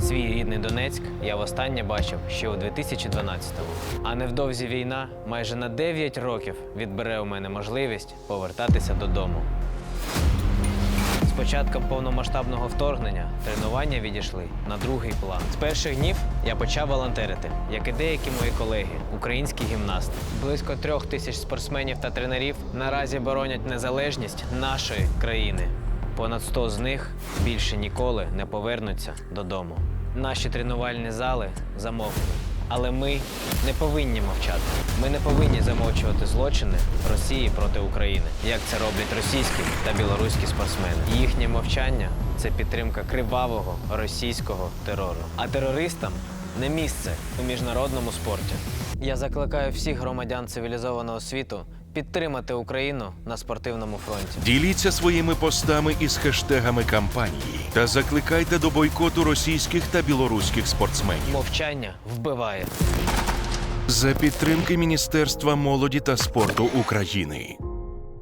Свій рідний Донецьк я востаннє бачив ще у 2012-му. А невдовзі війна майже на 9 років відбере у мене можливість повертатися додому. З початком повномасштабного вторгнення тренування відійшли на другий план. З перших днів я почав волонтерити, як і деякі мої колеги, українські гімнасти. Близько трьох тисяч спортсменів та тренерів наразі боронять незалежність нашої країни. Понад 100 з них більше ніколи не повернуться додому. Наші тренувальні зали замовкли. Але ми не повинні мовчати. Ми не повинні замовчувати злочини Росії проти України, як це роблять російські та білоруські спортсмени. Їхнє мовчання це підтримка кривавого російського терору. А терористам не місце у міжнародному спорті. Я закликаю всіх громадян цивілізованого світу підтримати Україну на спортивному фронті. Діліться своїми постами із хештегами кампанії та закликайте до бойкоту російських та білоруських спортсменів. Мовчання вбиває. За підтримки Міністерства молоді та спорту України.